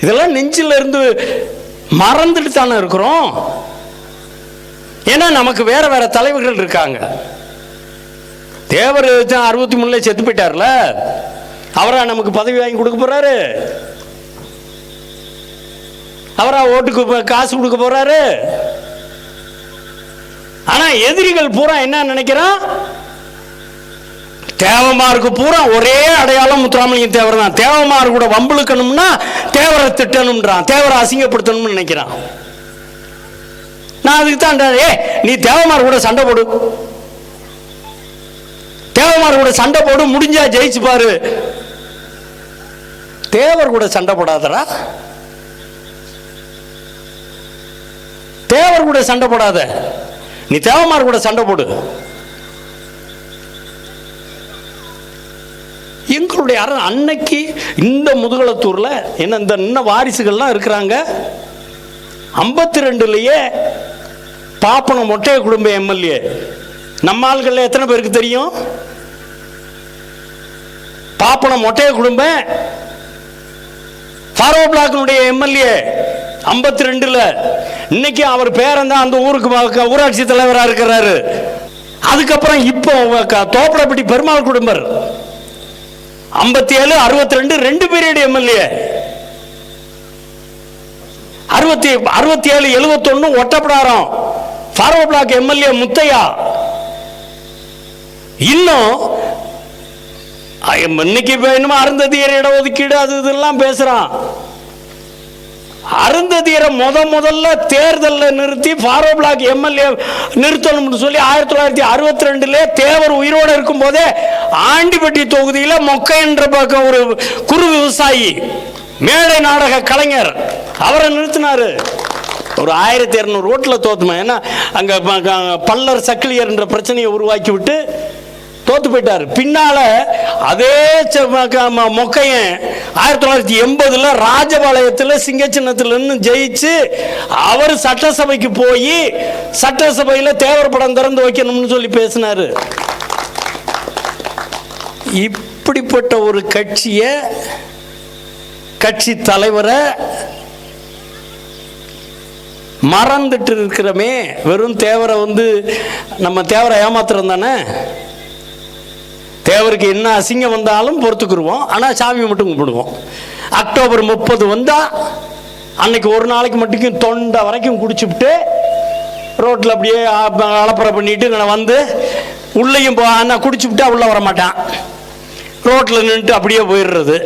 இதெல்லாம் நெஞ்சில் இருந்து மறந்துட்டு தானே இருக்கிறோம். ஏன்னா நமக்கு வேற வேற தலைவர்கள் இருக்காங்க. தேவர் அறுபத்தி மூணுல செத்து போயிட்டார்ல. அவரா நமக்கு பதவி வாங்கி கொடுக்க போறாரு. அவரா ஓட்டுக்கு காசு கொடுக்க போறாரு. ஆனா எதிரிகள் பூரா என்ன நினைக்கிறான்? தேவமாருக்கு பூரா ஒரே அடையாளம் முத்துராமலிங்க தேவர் தான். தேவமார் கூட வம்பிழுக்கணும்னா தேவரை திட்டணும்ன்றான். தேவரை அசிங்கப்படுத்தணும்னு நினைக்கிறான். நான் அதுக்கு தான் ஏ நீ தேவமார் கூட சண்டை போடு. தேவமார் கூட சண்டை போடு முடிஞ்சா ஜெயிச்சு பாரு. தேவர் கூட சண்டை போடாதடா. தேவர் கூட சண்டை போடாத. நீ தேவமார் கூட சண்டை போடு. எங்களுடைய அரண் அன்னைக்கு இந்த முதுகலத்தூரில் என்ன இந்த இன்னும் வாரிசுகள்லாம் இருக்கிறாங்க. ஐம்பத்தி ரெண்டுலேயே பாப்பனம் மொட்டைய குடும்ப எம்எல்ஏ. நம்ம ஆள்கள்ல எத்தனை பேருக்கு தெரியும்? பாப்பனம் மொட்டைய குடும்பம் ஃபாரோ பிளாக்கினுடைய எம்எல்ஏ. ஐம்பத்தி ரெண்டுல இன்னைக்கு அவர் பேரன் தான் அந்த ஊருக்கு ஊராட்சி தலைவராக இருக்கிறாரு. அதுக்கப்புறம் இப்போ க- தோப்படப்பட்டி பெருமாள் குடும்பர். ஐம்பத்தி ஏழு அறுபத்தி ரெண்டு ரெண்டு பீரியட் எம்எல்ஏ. அறுபத்தி அறுபத்தி ஏழு எழுபத்தொன்னு Ottapidaram forward bloc MLA Muthiah. இன்னும் இன்னைக்கு இப்ப என்னமோ அருந்ததியர் இட ஒதுக்கீடு அது இதெல்லாம் பேசுறான். அருந்ததியரை முத முதல்ல தேர்தலில் நிறுத்தி ஃபாரோ பிளாக் எம்எல்ஏ நிறுத்தணும்னு சொல்லி ஆயிரத்தி தொள்ளாயிரத்தி அறுபத்தி ரெண்டுல தேவர் உயிரோடு இருக்கும் போதே ஆண்டிப்பட்டி தொகுதியில் மொக்கை என்ற பக்கம் ஒரு குறு விவசாயி மேடை நாடக கலைஞர் அவரை நிறுத்தினாரு. ஒரு ஆயிரத்தி இரநூறு ஓட்டில் தோத்துமா ஏன்னா அங்கே பல்லர் சக்கிலியர்ன்ற பிரச்சனையை உருவாக்கி விட்டு தோத்து போயிட்டார். பின்னால் அதே ம- மொக்கையன் ஆயிரத்தி தொள்ளாயிரத்தி எண்பதில் ராஜபாளையத்தில் சிங்கச்சின்னத்திலிருந்து ஜெயிச்சு அவர் சட்டசபைக்கு போய் சட்டசபையில் தேவர் படம் திறந்து வைக்கணும்னு சொல்லி பேசினார். இப்படிப்பட்ட ஒரு கட்சியை கட்சி தலைவரை மறந்துட்டு இருக்கிறோமே. வெறும் தேவரை வந்து நம்ம தேவரை ஏமாத்துறோம் தானே? தேவருக்கு என்ன அசிங்கம் வந்தாலும் பொறுத்துக்குருவோம். ஆனால் சாமி மட்டும் கும்பிடுவோம். அக்டோபர் முப்பது வந்தால் அன்னைக்கு ஒரு நாளைக்கு மட்டும் தொண்டை வரைக்கும் குடிச்சுப்புட்டு ரோட்டில் அப்படியே அலப்பறை பண்ணிட்டு நான் வந்து உள்ளேயும் போ ஆனால் குடிச்சுப்புட்டா உள்ளே வர மாட்டான் ரோட்டில் நின்றுட்டு அப்படியே போயிடுறது.